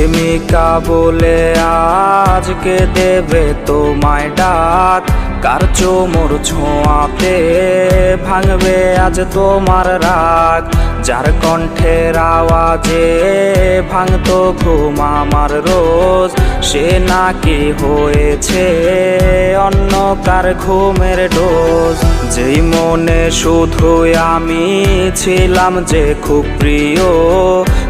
প্রেমিকা বলে আজকে দেবে তোমায় ডাক। কার চোমর ছোঁয়াতে ভাঙবে আজ তোমার রাগ? যার কণ্ঠের আওয়াজে ভাঙতো ঘুম আমার রোজ, সে নাকি হয়েছে অন্য কার ঘুমের ডোজ। যেই মনে শুধু আমি ছিলাম যে খুব প্রিয়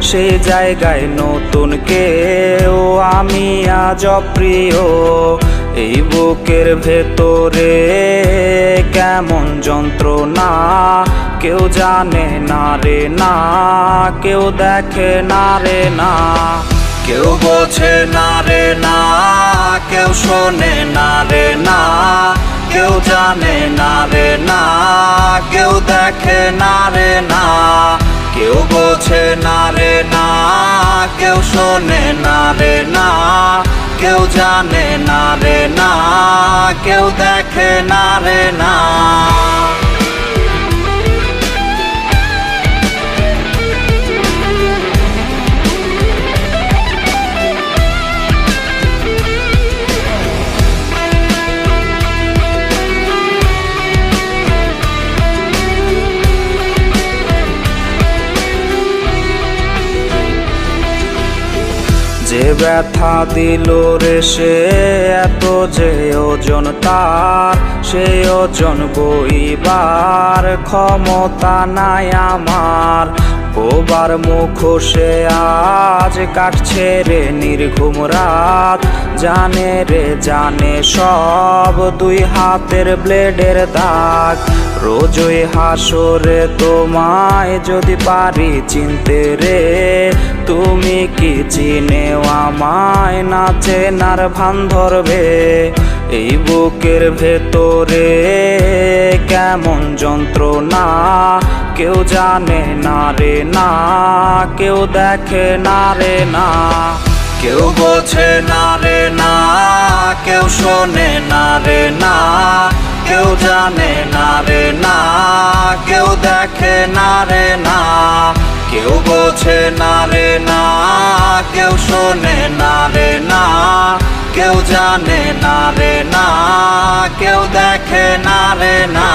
সেই জায়গায় নতুন কেউ আমি আজ প্রিয় এই বুকের ভেতরে কেমন যন্ত্রণা, কেউ জানে না রে না, কেউ দেখে না রে না, কেউ বোঝে না রে না। কেউ শোনে না রে না, কেউ জানে না রে না, কেউ দেখে না রে না, কেউ বোঝে না রে না, কেউ শোনে না রে না, কেউ জানে না রে না, কেউ দেখে না রে না। যে ব্যথা দিল রে সে এত যে ওজন তার, সে ওজন বইবার ক্ষমতা নাই আমার। ওবার মুখোশে আজ কাটছে রে নির্ঘুম রাত, জানে রে জানে সব দুই হাতের ব্লেডের দাগ। রোজই হাসরে তোমায় যদি পারি চিনতে রে তুমি কি চিনেও আমায় না চেনার ভান ধরবে? এই বুকের ভেতরে কেমন যন্ত্রণা? কেউ জানে না রে না, কেউ দেখে না রে না। কেউ বোঝে না রে না, কেউ শোনে না রে না। কেউ জানে না রে না, কেউ দেখে না রে না। কেউ বোঝে না শোনে না রে না কেউ জানে না রে না কেউ দেখে না রে না।